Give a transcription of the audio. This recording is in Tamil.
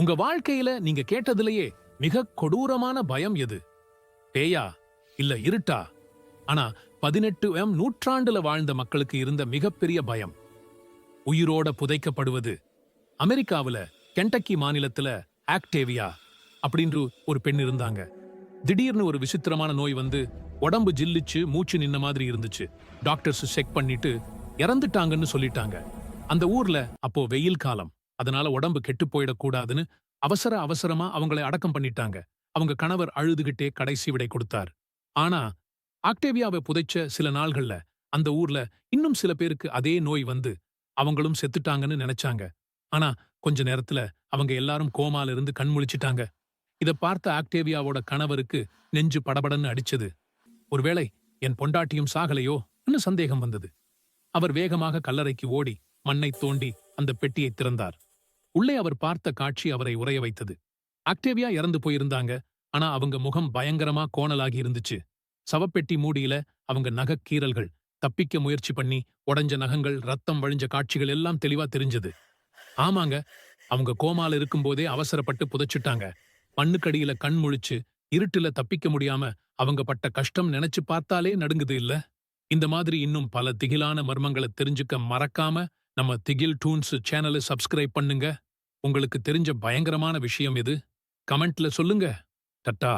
உங்க வாழ்க்கையில நீங்க கேட்டதிலேயே மிக கொடூரமான பயம் எது? பேயா? இல்ல இருட்டா? ஆனா பதினெட்டு எம் நூற்றாண்டுல வாழ்ந்த மக்களுக்கு இருந்த மிகப்பெரிய பயம். உயிரோட புதைக்கப்படுவது. அமெரிக்காவுல கென்டக்கி மாநிலத்துல ஆக்டேவியா அப்படின்ற ஒரு பெண் இருந்தாங்க. திடீர்னு ஒரு விசித்திரமான நோய் வந்து உடம்பு ஜில்லிச்சு மூச்சு நின்ன மாதிரி இருந்துச்சு. டாக்டர்ஸ் செக் பண்ணிட்டு இறந்துட்டாங்கன்னு சொல்லிட்டாங்க. அந்த ஊர்ல அப்போ வெயில் காலம். அதனால உடம்பு கெட்டு போயிடக்கூடாதுன்னு அவசர அவசரமா அவங்களை அடக்கம் பண்ணிட்டாங்க. அவங்க கணவர் அழுதுகிட்டே கடைசி விடை கொடுத்தார். ஆனா ஆக்டேவியாவை புதைச்ச சில நாள்கள்ல அந்த ஊர்ல இன்னும் சில பேருக்கு அதே நோய் வந்து அவங்களும் செத்துட்டாங்கன்னு நினைச்சாங்க. ஆனா கொஞ்ச நேரத்துல அவங்க எல்லாரும் கோமால இருந்து கண் இதை இத பார்த்த ஆக்டேவியாவோட கணவருக்கு நெஞ்சு படபடன்னு அடிச்சது. ஒருவேளை என் பொண்டாட்டியும் சாகலையோ? சந்தேகம் வந்தது. அவர் வேகமாக கல்லறைக்கு ஓடி மண்ணை தோண்டி அந்த பெட்டியை திறந்தார். உள்ளே அவர் பார்த்த காட்சி அவரை உறைய வைத்தது. அக்டேவியா இறந்து போயிருந்தாங்க. ஆனா அவங்க முகம் பயங்கரமா கோணலாகி இருந்துச்சு. சவப்பெட்டி மூடியில அவங்க நகக்கீரல்கள் தப்பிக்க முயற்சி பண்ணி உடஞ்ச நகங்கள் ரத்தம் வழிஞ்ச காட்சிகள் எல்லாம் தெளிவா தெரிஞ்சது. ஆமாங்க அவங்க கோமால இருக்கும்போதே அவசரப்பட்டு புதைச்சிட்டாங்க. மண்ணுக்கடியில கண் முழிச்சு இருட்டுல தப்பிக்க முடியாம அவங்க பட்ட கஷ்டம் நினைச்சு பார்த்தாலே நடுங்குது இல்ல? இந்த மாதிரி இன்னும் பல திகிலான மர்மங்களை தெரிஞ்சுக்க மறக்காம நம்ம திகில் டூன்ஸ் சேனலை சப்ஸ்கிரைப் பண்ணுங்க. உங்களுக்கு தெரிஞ்ச பயங்கரமான விஷயம் எது? கமெண்ட்ல சொல்லுங்க. டட்டா.